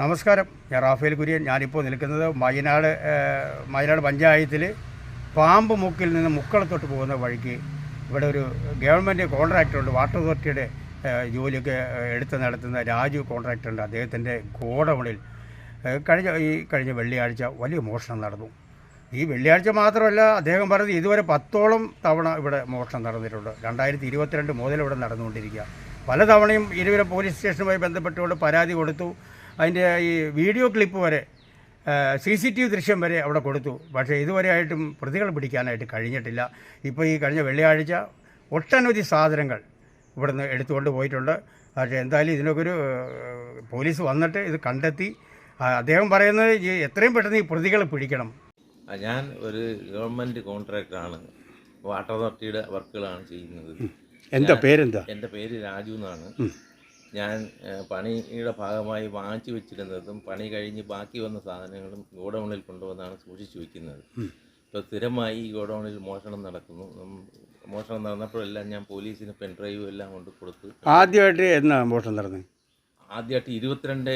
നമസ്കാരം. ഞാൻ റാഫേൽ കുര്യൻ. ഞാനിപ്പോൾ നിൽക്കുന്നത് മയനാട് വയനാട് പഞ്ചായത്തിൽ പാമ്പ് മുക്കിൽ നിന്ന് മുക്കളത്തോട്ട് പോകുന്ന വഴിക്ക് ഇവിടെ ഒരു ഗവൺമെന്റ് കോൺട്രാക്ടറുണ്ട് വാട്ടർ അതോറിറ്റിയുടെ ജോലിയൊക്കെ എടുത്ത് നടത്തുന്ന രാജു കോൺട്രാക്ടറുണ്ട് അദ്ദേഹത്തിന്റെ ഗോഡൗണിൽ കഴിഞ്ഞ ഈ കഴിഞ്ഞ വെള്ളിയാഴ്ച വലിയ മോഷണം നടന്നു. ഈ വെള്ളിയാഴ്ച മാത്രമല്ല അദ്ദേഹം പറഞ്ഞത് ഇതുവരെ പത്തോളം തവണ ഇവിടെ മോഷണം നടന്നിട്ടുണ്ട്. രണ്ടായിരത്തി ഇരുപത്തിരണ്ട് മുതൽ ഇവിടെ നടന്നുകൊണ്ടിരിക്കുക. പലതവണയും ഇരുവരും പോലീസ് സ്റ്റേഷനുമായി ബന്ധപ്പെട്ടുകൊണ്ട് പരാതി കൊടുത്തു. അതിന്റെ ഈ വീഡിയോ ക്ലിപ്പ് വരെ സി സി ടി വി ദൃശ്യം വരെ അവിടെ കൊടുത്തു. പക്ഷേ ഇതുവരെ ആയിട്ടും പ്രതികളെ പിടിക്കാനായിട്ട് കഴിഞ്ഞിട്ടില്ല. ഇപ്പോൾ ഈ കഴിഞ്ഞ വെള്ളിയാഴ്ച ഒട്ടനവധി സാധനങ്ങൾ ഇവിടുന്ന് എടുത്തുകൊണ്ട് പോയിട്ടുണ്ട്. പക്ഷേ എന്തായാലും ഇതിനൊക്കെ ഒരു പോലീസ് വന്നിട്ട് ഇത് കണ്ടെത്തി അദ്ദേഹം പറയുന്നത് എത്രയും പെട്ടെന്ന് ഈ പ്രതികളെ പിടിക്കണം. ഞാൻ ഒരു ഗവൺമെന്റ് കോൺട്രാക്ടറാണ് വാട്ടർ അതോറിറ്റിയുടെ വർക്കുകളാണ് ചെയ്യുന്നത്. എന്താ പേരെന്താ? എന്റെ പേര് രാജു എന്നാണ്. ഞാൻ പണിയുടെ ഭാഗമായി വാങ്ങിച്ചു വെച്ചിരുന്നതും പണി കഴിഞ്ഞ് ബാക്കി വന്ന സാധനങ്ങളും ഗോഡൗണിൽ കൊണ്ടുവന്നാണ് സൂക്ഷിച്ചു വെക്കുന്നത്. ഇപ്പോൾ സ്ഥിരമായി ഈ ഗോഡൗണിൽ മോഷണം നടക്കുന്നു. മോഷണം നടന്നപ്പോഴെല്ലാം ഞാൻ പോലീസിന് പെൻഡ്രൈവും എല്ലാം കൊണ്ട് കൊടുത്തു ആദ്യമായിട്ട് എന്നാ മോഷണം നടന്നത്? ആദ്യമായിട്ട് ഇരുപത്തിരണ്ട്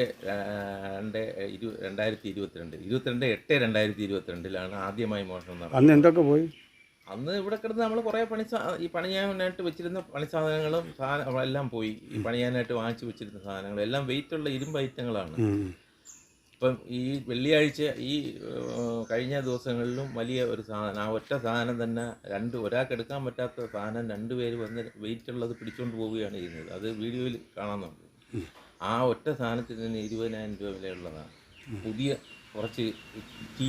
രണ്ട് ഇരു രണ്ടായിരത്തി ഇരുപത്തിരണ്ട്. ഇരുപത്തിരണ്ട് എട്ട് രണ്ടായിരത്തി ഇരുപത്തിരണ്ടിലാണ് ആദ്യമായി മോഷണം നടന്നത്. അന്ന് എന്തൊക്കെ പോയി? അന്ന് ഇവിടെ കിടന്ന് നമ്മൾ കുറേ പണി ഈ പണിയാനായിട്ട് വെച്ചിരുന്ന പണി സാധനങ്ങളും സാധനം എല്ലാം പോയി. ഈ പണിയാനായിട്ട് വാങ്ങിച്ചു വെച്ചിരുന്ന സാധനങ്ങളും എല്ലാം വെയിറ്റുള്ള ഇരുമ്പ് ഐറ്റങ്ങളാണ് ഇപ്പം ഈ വെള്ളിയാഴ്ച ഈ കഴിഞ്ഞ ദിവസങ്ങളിലും വലിയ ഒരു സാധനം ആ ഒറ്റ സാധനം തന്നെ രണ്ട് ഒരാൾക്ക് എടുക്കാൻ പറ്റാത്ത സാധനം രണ്ടുപേര് വന്ന് വെയിറ്റ് ഉള്ളത് പിടിച്ചുകൊണ്ട് പോവുകയാണ് ചെയ്യുന്നത്. അത് വീഡിയോയിൽ കാണാമെന്നുണ്ട് ആ ഒറ്റ സാധനത്തിന് തന്നെ ഇരുപതിനായിരം രൂപ വിലയുള്ളതാണ്. പുതിയ കുറച്ച് ടീ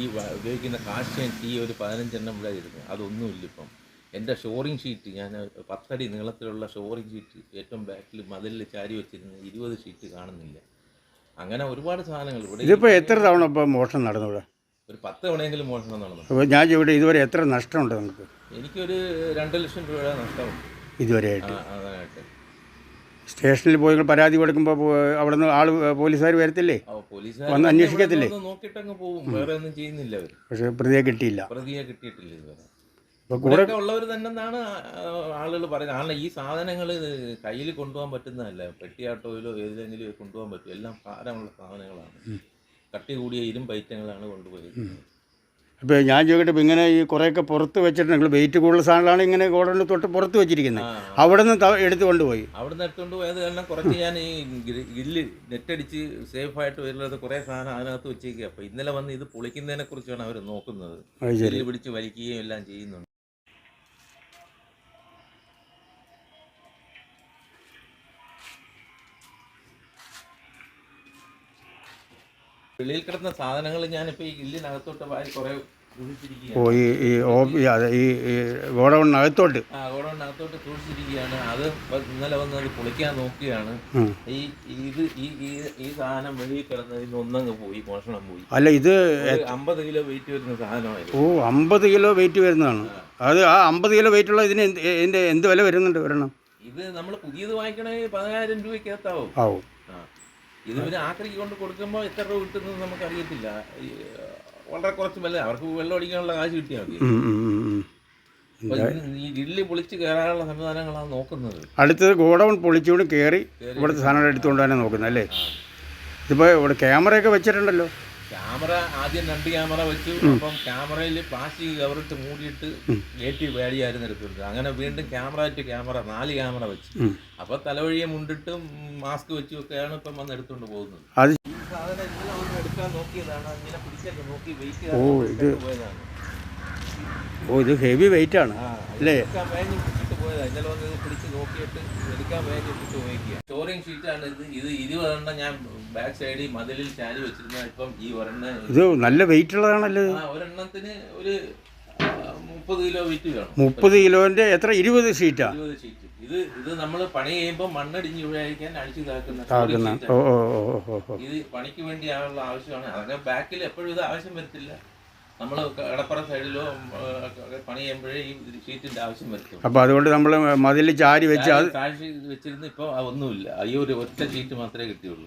ഈ ഉപയോഗിക്കുന്ന കാഷ്യം ടീ ഒരു പതിനഞ്ചെണ്ണം ഇവിടെ ഇരുന്നു അതൊന്നുമില്ല ഇപ്പം. എന്റെ ഷോറിംഗ് ഷീറ്റ് ഞാൻ പത്തടി നീളത്തിലുള്ള ഷോറിംഗ് ഷീറ്റ് ഏറ്റവും ബാക്കിൽ മതിലിൽ ചാരി വെച്ചിരുന്ന ഇരുപത് ഷീറ്റ് കാണുന്നില്ല. അങ്ങനെ ഒരുപാട് സാധനങ്ങൾ ഇവിടെ ഇതിപ്പോൾ എത്ര തവണ ഇപ്പോൾ മോഷണം നടന്നു ഇവിടെ? ഒരു പത്ത് തവണയെങ്കിലും മോഷണം നടന്നു. ഞാൻ ഇവിടെ ഇതുവരെ എത്ര നഷ്ടമുണ്ട് നമുക്ക്? എനിക്കൊരു രണ്ട് ലക്ഷം രൂപയുടെ നഷ്ടമുണ്ട്. ഇതുവരെ ആയിട്ട് അതിനായിട്ട് സ്റ്റേഷനിൽ പോയി പരാതി കൊടുക്കുമ്പോൾ അവിടെ നിന്ന് ആൾ പോലീസുകാർ വരത്തില്ലേ? വന്ന് അന്വേഷിക്കത്തില്ലേ? പക്ഷെ വന്ന് നോക്കിയിട്ടങ്ങ് പോകും. വേറെ ഒന്നും ചെയ്യുന്നില്ല അവർ പക്ഷേ പ്രതിയെ കിട്ടിയില്ല. പ്രതിയെ കിട്ടിയിട്ടില്ല ഇതുവരെ. അപ്പോൾ കൂടെ ഇവിടെയൊക്കെ ഉള്ളവർ തന്നെന്നാണ് ആളുകൾ പറയുന്നത്. കാരണം ഈ സാധനങ്ങൾ കയ്യിൽ കൊണ്ടുപോകാൻ പറ്റുന്നതല്ല. പെട്ടിയാട്ടോയിലോ ഏതിലെങ്കിലും കൊണ്ടുപോകാൻ പറ്റും. എല്ലാം ഭാരമുള്ള സാധനങ്ങളാണ്. കട്ടി കൂടിയ ഇരുമ്പ് ഐറ്റങ്ങളാണ് കൊണ്ടുപോയത് അപ്പോൾ ഞാൻ ചോദിക്കട്ടെ ഇപ്പോൾ ഇങ്ങനെ ഈ കുറേയൊക്കെ പുറത്ത് വെച്ചിട്ട് നിങ്ങൾ വെയിറ്റ് കൂടുതൽ സാധനങ്ങളാണ് ഇങ്ങനെ ഗോഡൗണിൽ തൊട്ട് പുറത്ത് വെച്ചിരിക്കുന്നത്. അവിടെ നിന്ന് എടുത്തു കൊണ്ടുപോയി. നിന്ന് എടുത്തുകൊണ്ട് പോയത് കാരണം കുറച്ച് ഞാൻ ഈ ഗില്ല് നെറ്റടിച്ച് സേഫായിട്ട് വരുന്നത് കുറേ സാധനം അതിനകത്ത് വെച്ചേക്കുക അപ്പോൾ ഇന്നലെ വന്ന് ഇത് പൊളിക്കുന്നതിനെ കുറിച്ചാണ് അവർ നോക്കുന്നത് ഗില്ല് പിടിച്ച് വലിക്കുകയും എല്ലാം ചെയ്യുന്നുണ്ട്. വെളിയിൽ കിടന്ന സാധനങ്ങൾ ഞാനിപ്പോൾ ഈ ഗില്ലിനകത്തോട്ട് വാരി കുറേ ഓ ഈ ഈ ഈ അതെ ഈ ഈ ഗോഡൗണിനകത്തോട്ട്? ആ ഗോഡൗണിനകത്തോട്ട് സൂക്ഷിച്ചിരിക്കുകയാണ്. അത് ഇന്നലെ വന്ന് അത് പൊളിക്കാൻ നോക്കുകയാണ്. ഈ ഇത് ഈ ഈ ഈ സാധനം വെളിയിൽ കിടന്നതിന് ഒന്നങ്ങ് പോയി മോഷണം പോയി. അല്ല ഇത് അമ്പത് കിലോ വെയിറ്റ് വരുന്ന സാധനമായിരുന്നു. ഓ അമ്പത് കിലോ വെയിറ്റ് വരുന്നതാണ്. അത് ആ അമ്പത് കിലോ വെയിറ്റ് ഉള്ള ഇതിന് എന്ത് എന്ത് വില വരുന്നുണ്ട്? വരണം ഇത് നമ്മൾ പുതിയത് വാങ്ങിക്കണമെങ്കിൽ പതിനായിരം രൂപയ്ക്കകത്താവും. ആവും. ഇത് പിന്നെ ആക്രിക്ക് കൊണ്ട് കൊടുക്കുമ്പോൾ എത്ര രൂപ കിട്ടുന്നത് നമുക്ക് അറിയത്തില്ല വളരെ കുറച്ച് വില അവർക്ക് വെള്ളം അടിക്കാനുള്ള കാശ് കിട്ടിയാൽ മതി. ഈ പൊളിച്ച് കയറാനുള്ള സംവിധാനങ്ങളാണ് നോക്കുന്നത്. അടുത്തത് ഗോഡൗൺ പൊളിച്ചുകൊണ്ട് കയറി ഇവിടുത്തെ സാധനങ്ങൾ എടുത്തുകൊണ്ട് തന്നെ നോക്കുന്നത് അല്ലേ? ഇതിപ്പോൾ ഇവിടെ ക്യാമറയൊക്കെ വെച്ചിട്ടുണ്ടല്ലോ. ക്യാമറ ആദ്യം രണ്ട് ക്യാമറ വെച്ചു. അപ്പം ക്യാമറയിൽ പ്ലാസ്റ്റിക് കവറിട്ട് മൂടിയിട്ട് കയറ്റി വേടിയായിരുന്നു എടുക്കുന്നത് അങ്ങനെ വീണ്ടും ക്യാമറ ടു ക്യാമറ നാല് ക്യാമറ വെച്ചു. അപ്പൊ തലവഴിയെ മുണ്ടിട്ട് മാസ്ക് വെച്ചും ഒക്കെയാണ് ഇപ്പം വന്ന് എടുത്തുകൊണ്ട് പോകുന്നത്. ഓ ഇത് ഹെവി വെയിറ്റ് ആണ്. അല്ലേ? അതിന്റെ പോയതാ ഇന്നലെ വന്ന് ഇത് പിടിച്ച് നോക്കിയിട്ട് എടുക്കാൻ വേണ്ടി ചോദിക്കുക സ്റ്റോറിംഗ് ഷീറ്റാണ് ഇത്. ഇത് ഇരുപതെണ്ണം ഞാൻ ബാക്ക് സൈഡിൽ മതിലിൽ ചാരി വെച്ചിരുന്ന ഇപ്പം ഈ ഒരെണ്ണം ഇത് നല്ല വെയിറ്റ് ഉള്ളതാണല്ലോ ആ ഒരെണ്ണത്തിന് ഒരു മുപ്പത് കിലോ വെയിറ്റ് വേണം. മുപ്പത് കിലോന്റെ എത്ര? ഇരുപത് ഷീറ്റാ ഇരുപത് ഷീറ്റ് ഇത് ഇത് നമ്മൾ പണി ചെയ്യുമ്പോൾ മണ്ണടിഞ്ഞ് ഉപയോഗിക്കാൻ അടിച്ചു ഇതാക്കുന്ന ആക്കുന്ന. ഓ ആണ്. ഓ ഓ ഓ ഓ ഇത് പണിക്ക് വേണ്ടി ആണുള്ള ആവശ്യമാണ് അതൊക്കെ ബാക്കിൽ എപ്പോഴും ഇത് ആവശ്യം വരത്തില്ല. നമ്മൾ കടപ്പുറ സൈഡിലോ പണി ചെയ്യുമ്പോഴേ ഈ ഷീറ്റിന്റെ ആവശ്യം വരും അപ്പോൾ അതുകൊണ്ട് നമ്മൾ മതിൽ ചാരി വെച്ച് വെച്ചിരുന്ന് ഇപ്പോൾ ഒന്നുമില്ല അയ്യോ ഒരു ഒറ്റ ഷീറ്റ് മാത്രമേ കിട്ടിയുള്ളൂ.